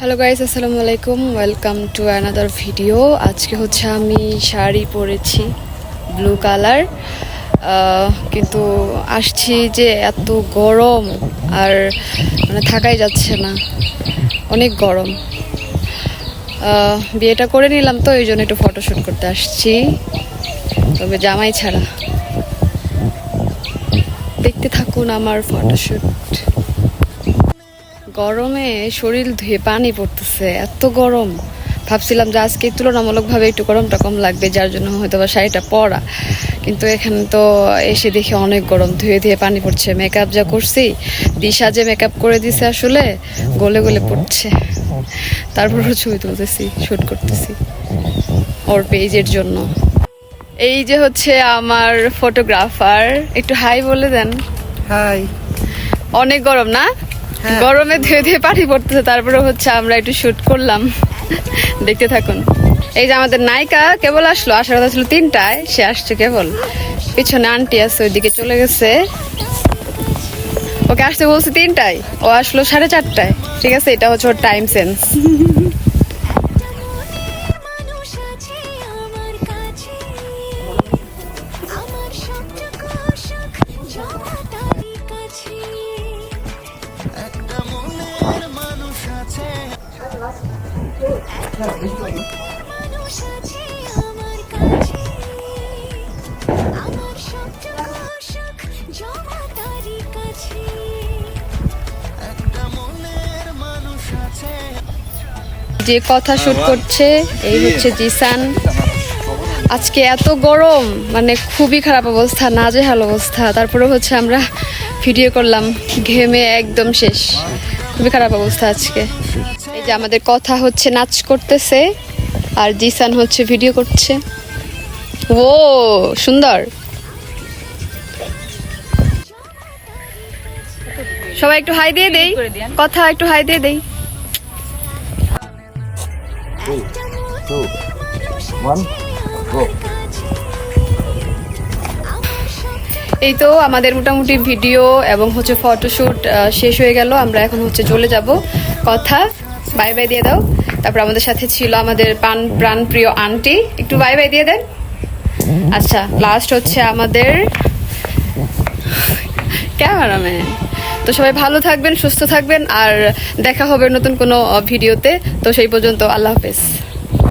Hello guys আসসালামু আলাইকুম welcome to another video আজকে হচ্ছে আমি শাড়ি পরেছি ব্লু কালার কিন্তু আসছি যে এত গরম আর মানে থাকাই যাচ্ছে না। অনেক গরম। বিয়েটা করে নিলাম তো এই জন্য একটু ফটোশ্যুট করতে আসছি। তবে জামাই ছাড়া। দেখতে থাকুন আমার ফটোশ্যুট গরমে শরীর ধুয়ে পানি পড়তেছে এত গরম। ভাবছিলাম যে আজকে তুলনামূলকভাবে একটু গরমটা কম লাগবে যার জন্য হয়তো বা শাড়িটা পরা। কিন্তু এখানে তো এসে দেখে অনেক গরম ধুয়ে ধুয়ে পানি পড়ছে। মেকআপ যা করছি দিশা যে মেকআপ করে দিছে আসলে গলে গলে পড়ছে। তারপরও ছবি তুলতেছি শ্যুট করতেছি ওর পেজের জন্য। এই যে হচ্ছে আমার ফটোগ্রাফার একটু হাই বলে দেন। হাই। অনেক গরম না। গরমে ধুয়ে ধুয়ে পানি পড়তেছে, তারপরে হচ্ছে আমরা একটু শুট করলাম। দেখতে থাকুন। এই যে আমাদের নায়িকা, কেবল আসলো? আসার কথা ছিল তিনটায়, সে আসছে কেবল। পিছনে আন্টি আছে, ওইদিকে চলে গেছে। ওকে আসতে বলছে তিনটায়, ও আসলো সাড়ে চারটায়। ঠিক আছে, এটা হচ্ছে ওর টাইম সেন্স যে কথা শুট করছে, এই হচ্ছে জিসান। আজকে এত গরম মানে খুবই খারাপ অবস্থা, নাজেহাল অবস্থা। তারপরে হচ্ছে আমরা ভিডিও করলাম, ঘেমে একদম শেষ। খুবই খারাপ অবস্থা আজকে। যে আমাদের কথা হচ্ছে, নাচ করতেছে, আর জিসান হচ্ছে ভিডিও করছে। ও সুন্দর। সবাই একটু হাই দিয়ে দেই। কথা একটু হাই দিয়ে দেই। এই তো আমাদের মোটামুটি ভিডিও এবং হচ্ছে ফটোশ্যুট শেষ হয়ে গেল। আমরা এখন হচ্ছে চলে যাব। কথা বাই বাই দিয়ে দাও। তারপর আমাদের সাথে ছিল আমাদের প্রাণ প্রাণ প্রিয় আন্টি। একটু বাই বাই দিয়ে দেন। আচ্ছা লাস্ট হচ্ছে আমাদের ক্যামেরাম্যান। তো সবাই ভালো থাকবেন, সুস্থ থাকবেন, আর দেখা হবে নতুন কোনো ভিডিওতে তো সেই পর্যন্ত আল্লাহ হাফেজ।